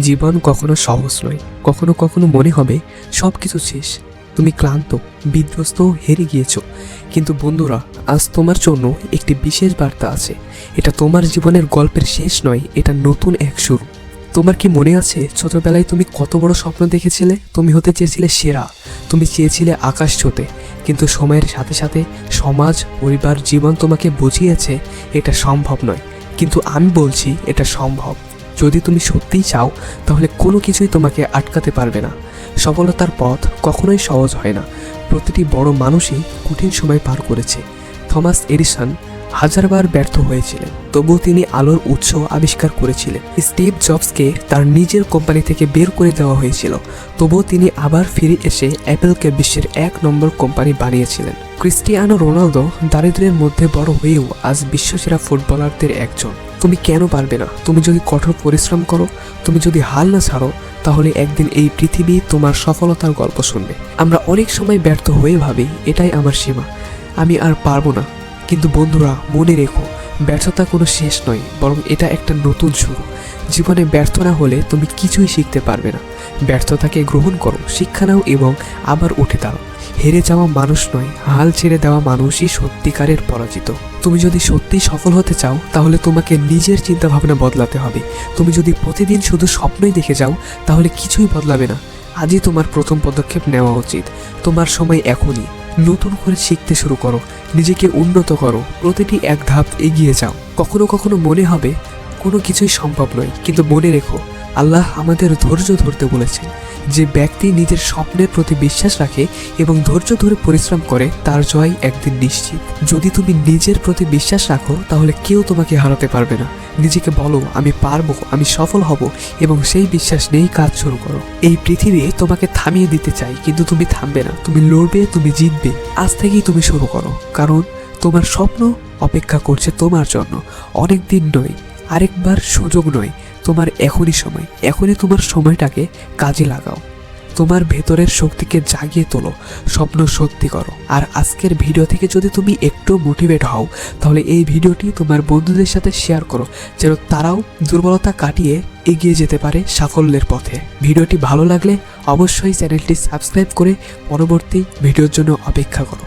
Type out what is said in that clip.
জীবন কখনো সহজ নয়, কখনো কখনো মনে হবে সব কিছু শেষ। তুমি ক্লান্ত, বিধ্বস্ত হেরে গিয়েছ। কিন্তু বন্ধুরা, আজ তোমার জন্য একটি বিশেষ বার্তা আছে। এটা তোমার জীবনের গল্পের শেষ নয়, এটা নতুন এক শুরু। তোমার কি মনে আছে, ছোটবেলায় তুমি কত বড় স্বপ্ন দেখেছিলে? তুমি হতে চেয়েছিলে সেরা, তুমি চেয়েছিলে আকাশ ছোতে। কিন্তু সময়ের সাথে সাথে সমাজ, পরিবার, জীবন তোমাকে বুঝিয়েছে, এটা সম্ভব নয়। কিন্তু আমি বলছি, এটা সম্ভব। যদি তুমি সত্যিই চাও, তাহলে কোনো কিছুই তোমাকে আটকাতে পারবে না। সফলতার পথ কখনোই সহজ হয় না। প্রতিটি বড় মানুষই কঠিন সময় পার করেছে। থমাস এডিসন হাজারবার ব্যর্থ হয়েছিলেন, তবুও তিনি আলোর উৎস আবিষ্কার করেছিলেন। স্টিভ জবসকে তার নিজের কোম্পানি থেকে বের করে দেওয়া হয়েছিল, তবুও তিনি আবার ফিরে এসে অ্যাপেলকে বিশ্বের এক নম্বর কোম্পানি বানিয়েছিলেন। ক্রিস্টিয়ানো রোনালদো দারিদ্র্যের মধ্যে বড় হয়েও আজ বিশ্বসেরা ফুটবলারদের একজন। তুমি কেন পারবে না? তুমি যদি কঠোর পরিশ্রম করো, তুমি যদি হাল না ছাড়ো, তাহলে একদিন এই পৃথিবী তোমার সফলতার গল্প শুনবে। আমরা অনেক সময় ব্যর্থ হয়ে ভাবি, এটাই আমার সীমা। আমি আর পারব না। কিন্তু বন্ধুরা, মনে রেখো, ব্যর্থতা কোনো শেষ নয়, বরং এটা একটা নতুন শুরু। জীবনে ব্যর্থ না হলে তুমি কিছুই শিখতে পারবে না। ব্যর্থতাকে গ্রহণ করো, শিক্ষা নাও এবং আবার উঠে দাঁড়াও। হেরে যাওয়া মানুষ নয়, হাল ছেড়ে দেওয়া মানুষই সত্যিকারের পরাজিত। তুমি যদি সত্যিই সফল হতে চাও, তাহলে তোমাকে নিজের চিন্তাভাবনা বদলাতে হবে। তুমি যদি প্রতিদিন শুধু স্বপ্নই দেখে যাও, তাহলে কিছুই বদলাবে না। আজই তোমার প্রথম পদক্ষেপ নেওয়া উচিত। তোমার সময় এখনই। নতুন করে শিখতে শুরু করো। নিজেকে উন্নত করো। প্রতিটি এক ধাপ এগিয়ে যাও। কখনো কখনো মনে হবে, কোনো কিছুই সম্ভব নয়। কিন্তু মনে রেখো, আল্লাহ আমাদের ধৈর্য ধরতে বলেছেন। যে ব্যক্তি নিজের স্বপ্নের প্রতি বিশ্বাস রাখে এবং ধৈর্য ধরে পরিশ্রম করে, তার জয় একদিন নিশ্চিত। যদি তুমি নিজের প্রতি বিশ্বাস রাখো, তাহলে কেউ তোমাকে হারাতে পারবে না। নিজেকে বলো, আমি পারব, আমি সফল হব এবং সেই বিশ্বাস নিয়েই কাজ শুরু করো। এই পৃথিবী তোমাকে থামিয়ে দিতে চাই কিন্তু তুমি থামবে না। তুমি লড়বে, তুমি জিতবে। আজ থেকেই তুমি শুরু করো। কারণ তোমার স্বপ্ন অপেক্ষা করছে তোমার জন্য। অনেক দিন নয়, আরেকবার সুযোগ নয় তোমার এখনই সময়, এখনই তোমার সময়টাকে কাজে লাগাও। তোমার ভেতরের শক্তিকে জাগিয়ে তোলো, স্বপ্ন সত্যি করো। আর আজকের ভিডিও থেকে যদি তুমি একটু মোটিভেট হও, তাহলে এই ভিডিওটি তোমার বন্ধুদের সাথে শেয়ার করো, যেন তারাও দুর্বলতা কাটিয়ে এগিয়ে যেতে পারে সাফল্যের পথে। ভিডিওটি ভালো লাগলে অবশ্যই চ্যানেলটি সাবস্ক্রাইব করে পরবর্তী ভিডিওর জন্য অপেক্ষা করো।